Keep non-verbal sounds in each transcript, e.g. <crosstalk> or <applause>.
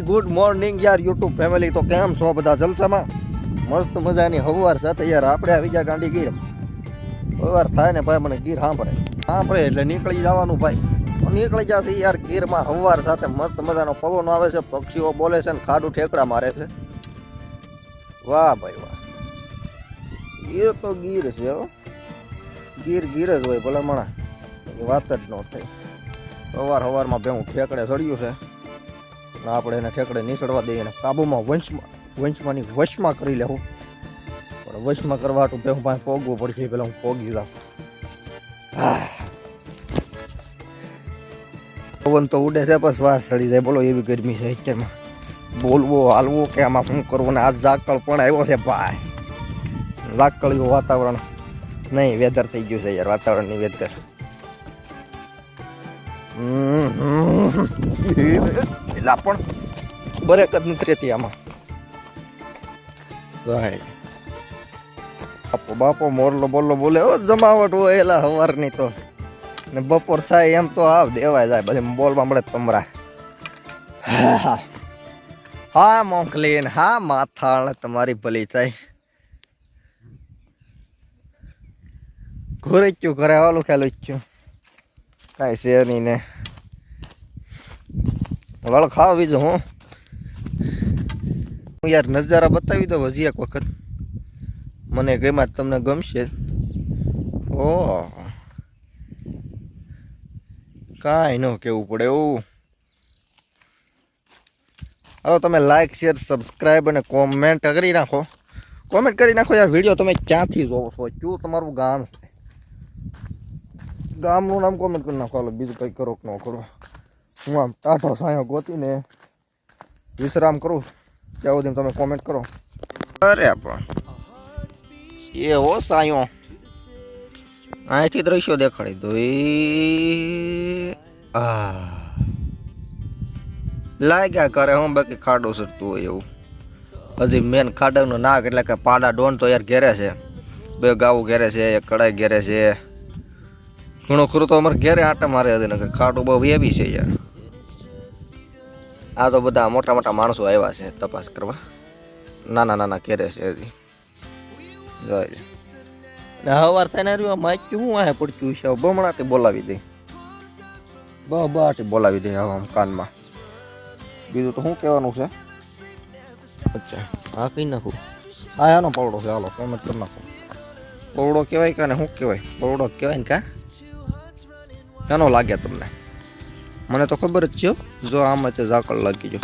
Very good morning યાર YouTube family તો કેમ છો બધા જલસામાં? મસ્ત મજાની હવાર સાથે યાર આપણે આવી ગયા ગાંડી ગીર હવાર થાય ને ભાઈ, મને ગીર સાંભળે. સાંભળે એટલે નીકળી જવાનું ભાઈ. નીકળી જશે યાર, ગીરમાં હવાર સાથે મસ્ત મજાનો પવન આવે છે. પક્ષીઓ બોલે છે ને ખાડું ઠેકડા મારે છે. વાહ ભાઈ વાહ. ગીર તો ગીર છે હો. ગીર ગીર જ હોય ભલે મણા વાત જ ન થઈ. સવાર સવારમાં ભેવું ઠેકડે ચડ્યું છે. આપણે એને ઠેકડે નીકળવા દઈએ એને કાબુમાં વંશમાં, વંશમાંની વશમાં કરી લેવું. પણ વશમાં કરવા તો બે હું પાસે પોગવું પડશે, પેલા હું પોગી જાઉં. પવન તો ઉડે છે પણ શ્વાસ ચડી જાય. બોલો, એવી ગરમી છે અત્યારમાં. બોલવો, હાલવું, કે આમાં શું કરવું? ને આ ઝાકળ પણ આવ્યો છે, ભાઈ. લાકડીયું વાતાવરણ. નહીં વેધર થઈ ગયું છે યાર, વાતાવરણની વેધર એટલે પણ બરેક જ નથી રહેતી આમાં. બાપો બાપો મોરલો બોલો બોલે ઓ જમાવટ હોય એલા હવારની તો. ને બપોર થાય એમ તો આવ દેવાય જાય પછી બોલવા મળે તમરા. <laughs> હા મોકલીન હા માથાળ તમારી ભલી થાય. ઘરે ચું ઘરે વાલું ખ્યાલ જ છું. કાંઈ છે નહીં ને. વળ ખાવા બીજો હું. હું યાર નજારા બતાવી દો હજી એક વખત. મને ગમ્યા તમને ગમશે. ઓ. કાંઈ ન કેવું પડે એવું હવે તમે લાઈક શેર સબસ્ક્રાઈબ અને કોમેન્ટ કરી નાખો. કોમેન્ટ કરી નાખો યાર વીડિયો તમે ક્યાંથી જોવો છો? કયું તમારું ગામ ગામનું નામ કોમેન્ટ કરી નાખો. હાલો, બીજું કંઈ કરો કે ન કરો. હું આમ ટાઢો સાયો ગોતીને વિશ્રામ કરું. ત્યાં સુધી તમે કોમેન્ટ કરો. અરે પણ એ હો સાયો. અહીંથી દ્રશ્યો દેખાડી દો. એ લાગ્યા કરે હું બાકી ખાડો સરતું હોય એવું. હજી મેન ખાડાનું નાક એટલે કે પાડા ડોન તો યાર ઘેરે છે. બે ગાવું ઘેરે છે, એક કડાઈ ઘેરે છે. ઘણો ખરું તો અમારે ઘેરે આટા મારે હતી ને ખાટું બહુ વ્યાપી છે યાર. આ તો બધા મોટા મોટા માણસો આવ્યા છે તપાસ કરવા. નાના નાના ઘેરે છે હજી. ને હવાર થઈને રહ્યું માઇક શું આ પડતું છે? બમણાથી બોલાવી દે. બહુ બહારથી બોલાવી દે આમ કાનમાં. બીજું તો શું કહેવાનું છે? અચ્છા, હા કઈ નાખું. હા એનો પવડો છે, હાલો પેમેન્ટ કરી નાખો. પવડો કહેવાય કાને ને શું કહેવાય? પવડો કહેવાય ને કા? કેનો લાગે તમને? મને તો ખબર જ છે. જો આમાં તે ઝાકળ લાગી જો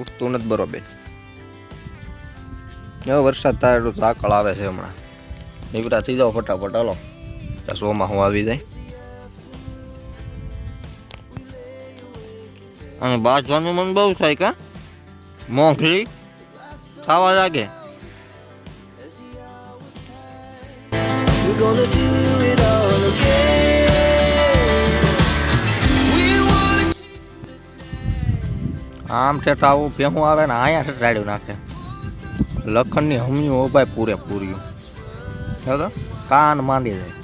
ઉઠતું નથી બરોબર. હવે વરસાદ થાય એટલું ઝાકળ આવે છે હમણાં. નીકળા થઈ જાઓ ફટાફટ, હાલો. સોમાં હું આવી જાય. અને બાજવાનું મન બહુ થાય કા? મોંઘી ખાવા લાગે. We're gonna આમ ઠેઠ આવું ભેહું આવે ને અહીંયા ઠેઠ રાડ્યું નાખે. લખનની હમિયું હો ભાઈ પૂરે કાન માંડી જાય.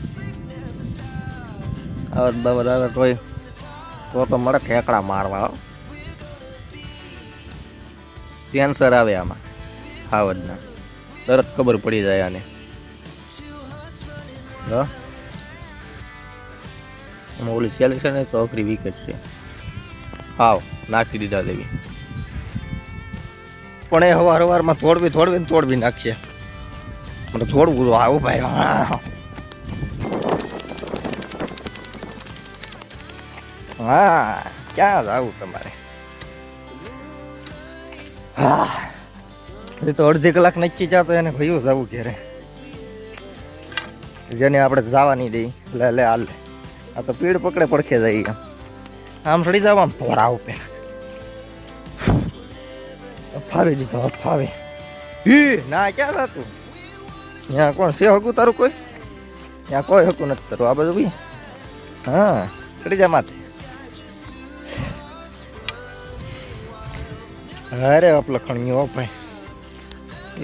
હવે બરાબર તોય તો તો મળે ઠેકડા મારવા. કેન્સર આવે આમાં ખાવડના તરત ખબર પડી જાય આને. આમાં ઓલી સેલી છે ને તો વિકેટ છે. હાવ નાખી દીધા દેવી. પણ એ હવાર હવારમાં થોડવી થોડવી ને તોડવી નાખીએ. મને થોડવું તો આવું ભાઈ, હા. ક્યાં આવું તમારે? હા. એ તો અડધી કલાક નક્કી જતો એને ભયું જવું ઘેરે. જેને આપણે જવા નહીં દઈ, લે લે, હાલ આ તો પીડ પકડે પડખે જાય આમ સડી જાવ, આમ ભરાવ પે ફાવી દીધો ફાવે હી, ના, ક્યાં હતું ત્યાં કોણ છે હકું તારું કોઈ? ત્યાં કોઈ હકું નથી તારું, આ બધું ભાઈ હા, ચડી જા માથે. અરે આપ લખણી હો ભાઈ.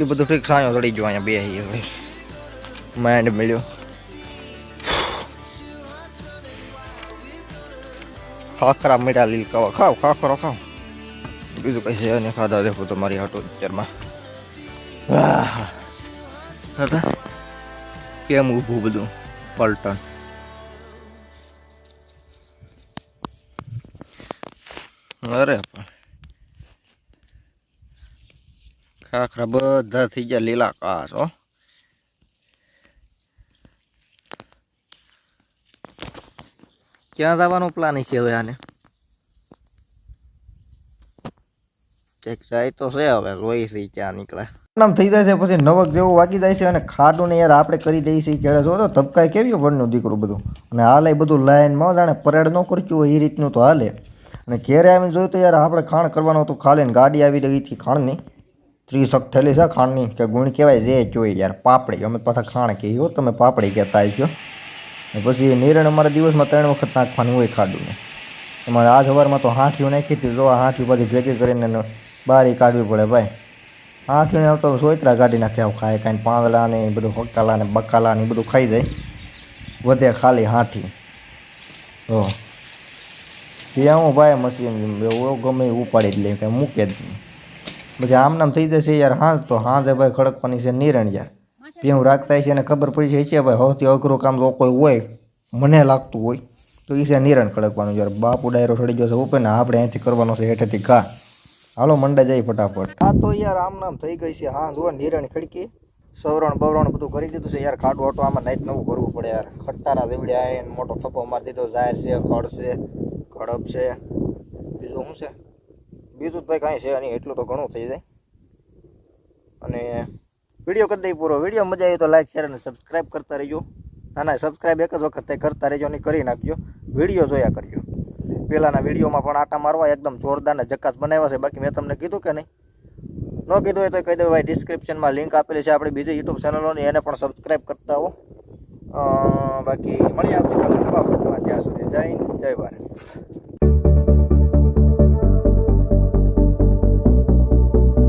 એ બધું ઠીક સાયો ચડી ગયો અહીંયા બે હવે માઇન્ડ મળ્યો. ખાખરા મીઠા લીલકાવા ખાવ ખાખરો ખાવ બીજું કઈ છે અને ખાધા દેખો તમારી હાટો પિક્ચરમાં કેમ ઊભું બધું? પલટણ. અરે પણ. ખાખરા બધા થઈ ગયા લીલા કાસ હો. ક્યાં જવાનો પ્લાન છે હવે આને? ચેક જાય તો છે હવે, રોઈ છે ક્યાં નીકળે. નામ થઈ જાય છે, પછી નવક જેવું વાગી જાય છે અને ખાડું ને યાર આપણે કરી દઈએ છીએ કેળે. જો તો ધબકાય કેવી પડનું દીકરું બધું? અને હાલે બધું લાઈનમાં જાણે પરેડ ન કરતું હોય એ રીતનું તો હાલે. અને ઘેરે આવીને જોયું તો યાર આપણે ખાણ કરવાનું હતું, ખાલી ગાડી આવી ગઈ હતી ખાણની. ત્રીસક થેલી છે ખાણની, કે ગુણ કહેવાય, જે જોઈએ યાર, પાપડી. અમે પાછા ખાણ કહીએ તમે પાપડી કહેતા ને પછી નિરણ અમારે દિવસમાં ત્રણ વખત નાખવાનું હોય ખાડું અમારે આજ સવારમાં તો હાંઠિયું નાખી હતી જો આ હાંઠિયું બધી ભેગી કરીને ને બારી કાઢવી પડે ભાઈ. હાંઠિયું આવતો સોયત્રા કાઢી નાખે, આવું ખાય કાંઈ પાંદડા ને એ બધું હકાલા ને બકાલા ને એ બધું ખાઈ જાય. વધે ખાલી હાંઠી. તો ત્યાં હું ભાઈ મશીન ગમે ઉપાડી જ લે, કાંઈ મૂકે જ નહીં. પછી આમ નામ થઈ જશે યાર, હાંજ તો હાંજે ભાઈ ખડકવાની છે નિરણ યાર. પીવું રાખતા છે અને ખબર પડી જાય છે ભાઈ, સૌથી અઘરું કામ કોઈ હોય, મને લાગતું હોય, તો એ છે નિરણ ખડકવાનું યાર બાપુ ડાયરો ચડી ગયો છે ઉપર ને આપણે અહીંથી કરવાનો છે હેઠેથી ઘા. હાલો, મંડે જાય ફટાફટ. હા તો યાર આમ નામ થઈ ગઈ છે. હા, જુઓ, નિરણ ખડકી, સવરણ બવરણ બધું કરી દીધું છે. યાર ખાડું ઓટો આમાં નાઈટ નવું કરવું પડે યાર. ખટારા દેવડ્યા એને મોટો થપ્પો મારી દીધો. જાહેર છે, ખડ છે કડપ છે. બીજું શું છે? બીજું જ ભાઈ કાંઈ છે નહીં. એટલું તો ઘણું થઈ જાય. અને વીડિયો કરી દઈ પૂરો. વીડિયો મજા આવી તો લાઈક શેર અને સબસ્ક્રાઈબ કરતા રહેજો. ના ના સબસ્ક્રાઈબ એક જ વખત કરતા રહેજો અને કરી નાખજો. વીડિયો જોયા કરજો. પહેલાંના વિડીયોમાં પણ આટા મારવા એકદમ જોરદાર ને જકાસ બનાવ્યા છે. બાકી મેં તમને કીધું કે નહીં? ન કીધું હોય તો કહી દઉં ભાઈ ડિસ્ક્રિપ્શનમાં લિંક આપેલી છે આપણી બીજી યુટ્યુબ ચેનલોની એને પણ સબસ્ક્રાઈબ કરતા હો. બાકી મળીએ આવતીકાલે ત્યાં સુધી જય જય ભારત.